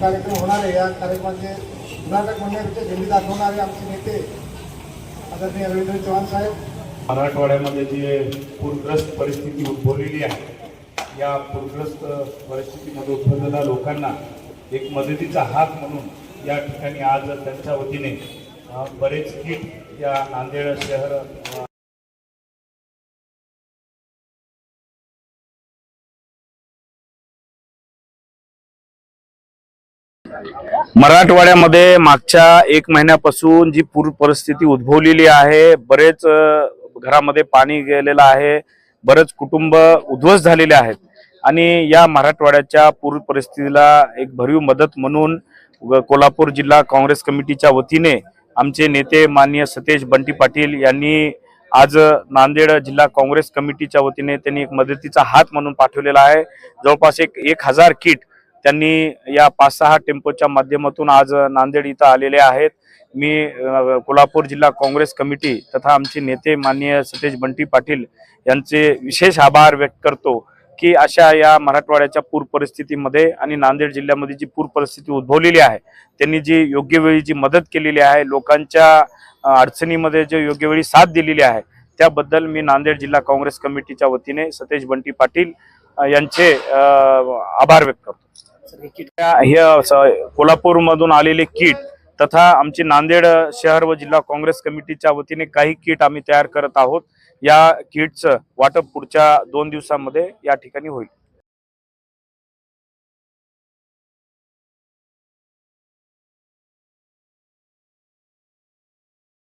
कार्यक्रम होणार आहे. या कार्यक्रमाचे कर्नाटक मंडळाचे झेंडी दाखवणारे आमचे नेते आदरणीय रवींद्र चव्हाण साहेब. मराठवाड्यामध्ये जे पूरग्रस्त परिस्थिती उद्भवलेली आहे या पूरग्रस्त परिस्थितीमध्ये उद्भवलेल्या लोकांना एक मदतीचा हात म्हणून या ठिकाणी आज त्यांच्या वतीने बरेच किट या नांदेड शहर मराठवाड्यामध्ये मागच्या एक महिन्यापासून जी पूर परिस्थिती उद्भवलेली आहे बरेच घरामध्ये पाणी गेलेलं आहे बरेच कुटुंब उद्ध्वस्त झालेले आहेत. आणि या मराठवाड्याच्या पूर परिस्थितीला एक भरीव मदत म्हणून कोल्हापूर जिल्हा काँग्रेस कमिटीच्या वतीने आमचे नेते माननीय सतेज बंटी पाटील यांनी आज नांदेड जिल्हा काँग्रेस कमिटीच्या वतीने त्यांनी एक मदतीचा हात म्हणून पाठवलेला आहे. जवळपास एक एक हजार किट त्यांनी या पाच सहा टेम्पोच्या माध्यमातून आज नांदेड इथं आलेले आहेत. मी कोल्हापूर जिल्हा काँग्रेस कमिटी तथा आमचे नेते माननीय सतेज बंटी पाटील यांचे विशेष आभार व्यक्त करतो की अशा या मराठवाड्याच्या पूर परिस्थितीमध्ये आणि नांदेड जिल्ह्यामध्ये जी पूर परिस्थिती उद्भवलेली आहे त्यांनी जी योग्य वेळी जी मदत केलेली आहे लोकांच्या अडचणीमध्ये जे योग्य वेळी साथ दिलेली आहे त्याबद्दल मी नांदेड जिल्हा काँग्रेस कमिटीच्या वतीने सतेज बंटी पाटील यांचे आभार व्यक्त करतो. हे कोल्हापूरमधून आलेले किट तथा आमची नांदेड शहर व जिल्हा काँग्रेस कमिटीच्या वतीने काही किट आम्ही तयार करत आहोत. या किटचं वाटप पुढच्या दोन दिवसामध्ये या ठिकाणी होईल.